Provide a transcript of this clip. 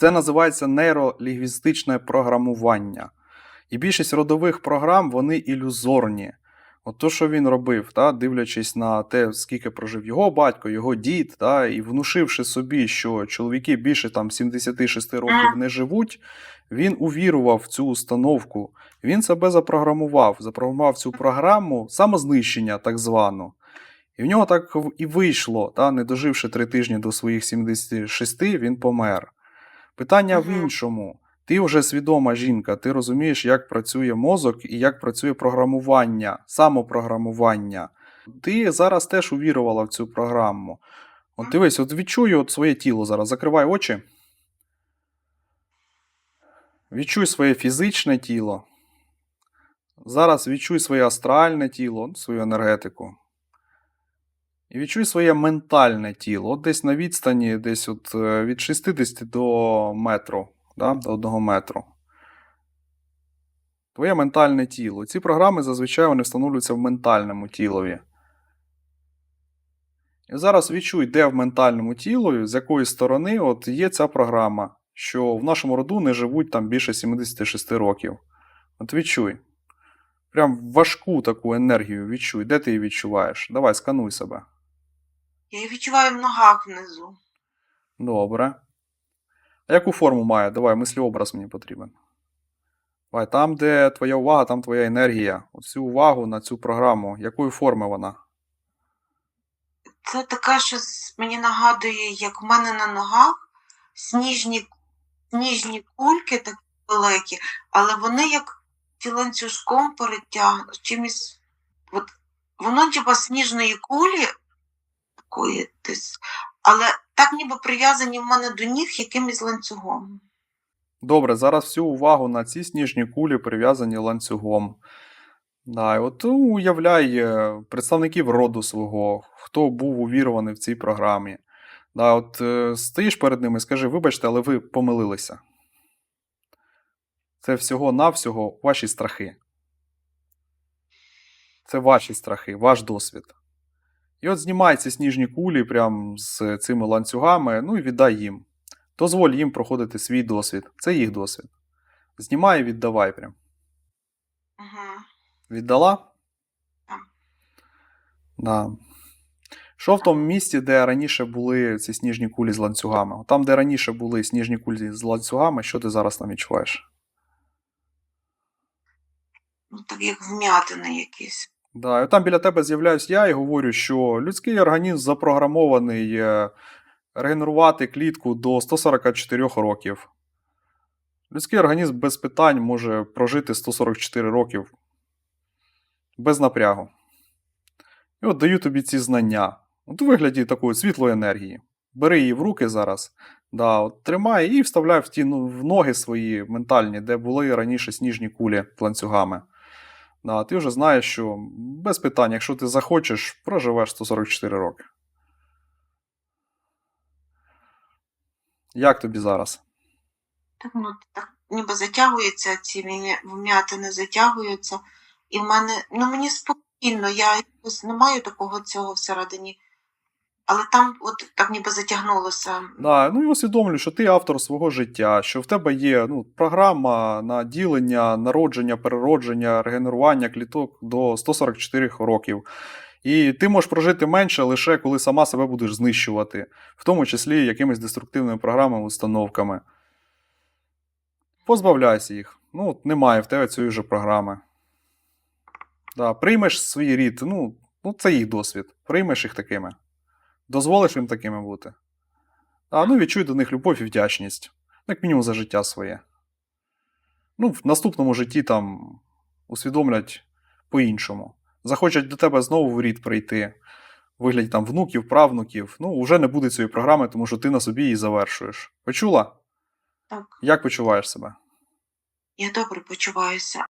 Це називається нейролінгвістичне програмування. І більшість родових програм вони ілюзорні. От то, що він робив, та, дивлячись на те, скільки прожив його батько, його дід, та, і внушивши собі, що чоловіки більше там 76 років не живуть, він увірував в цю установку. Він себе запрограмував, запрограмував цю програму самознищення, так звану. І в нього так і вийшло, та, не доживши три тижні до своїх 76, він помер. Питання в іншому. Ти вже свідома жінка, ти розумієш, як працює мозок і як працює програмування, самопрограмування. Ти зараз теж увірувала в цю програму. От дивись, от відчуй от своє тіло зараз. Закривай очі. Відчуй своє фізичне тіло. Зараз відчуй своє астральне тіло, свою енергетику. І відчуй своє ментальне тіло. От десь на відстані, десь от е, від 60 до метру, да? до 1 метру. Твоє ментальне тіло. Ці програми зазвичай вони встановлюються в ментальному тілові. І зараз відчуй, де в ментальному тілі, з якої сторони от є ця програма, що в нашому роду не живуть там більше 76 років. От відчуй. Прям важку таку енергію відчуй. Де ти її відчуваєш? Давай, скануй себе. Я її відчуваю в ногах внизу. Добре. А яку форму має? Давай, мислеобраз мені потрібен. Давай, там, де твоя увага, там твоя енергія. Оцю увагу на цю програму. Якої форми вона? Це таке щось мені нагадує, як в мене на ногах сніжні, сніжні кульки такі великі, але вони як філанцюжком перетягнуть чимось. От, воно типа сніжної кулі такої десь, але так ніби прив'язані в мене до ніг якимось ланцюгом. Добре, зараз всю увагу на ці сніжні кулі прив'язані ланцюгом. Да, от ну, уявляй е, представників роду свого, хто був увірований в цій програмі. Да, от е, стоїш перед ними і скажи, вибачте, але ви помилилися. Це всього-навсього ваші страхи. Це ваші страхи, ваш досвід. І от знімай ці сніжні кулі прямо з цими ланцюгами, ну і віддай їм. Дозволь їм проходити свій досвід. Це їх досвід. Знімай і віддавай прям. Угу. Віддала? Так. Да. Що в тому місці, де раніше були ці сніжні кулі з ланцюгами? Там, де раніше були сніжні кулі з ланцюгами, що ти зараз там відчуваєш? Ну, так як вм'ятини якісь. Да, і там біля тебе з'являюсь я і говорю, що людський організм запрограмований е, регенерувати клітку до 144 років. Людський організм без питань може прожити 144 років без напрягу. І от даю тобі ці знання. От у вигляді такої світлої енергії. Бери її в руки зараз, да, от тримай і вставляй в ті ну, в ноги свої ментальні, де були раніше сніжні кулі ланцюгами. Да, ти вже знаєш, що без питань, якщо ти захочеш, проживеш 144 роки. Як тобі зараз? Так, ну, так ніби затягується, ці вм'я- вм'ятини затягуються. І в мене, ну мені спокійно, я якось не маю такого цього всередині. Але там от так ніби затягнулося. Да, ну і усвідомлюй, що ти автор свого життя, що в тебе є ну, програма на ділення, народження, переродження, регенерування кліток до 144 років. І ти можеш прожити менше лише коли сама себе будеш знищувати, в тому числі якимись деструктивними програмами, установками. Позбавляйся їх. Ну, от немає в тебе цієї ж програми. Да, приймеш свій рід, ну, ну, це їх досвід. Приймеш їх такими. Дозволиш їм такими бути. А ну відчуй до них любов і вдячність. Ну, Як мінімум за життя своє. Ну, в наступному житті там усвідомлять по-іншому. Захочуть до тебе знову в рід прийти. Вигляді там внуків, правнуків. Ну, вже не буде цієї програми, тому що ти на собі її завершуєш. Почула? Так, Як почуваєш себе? я добре почуваюся.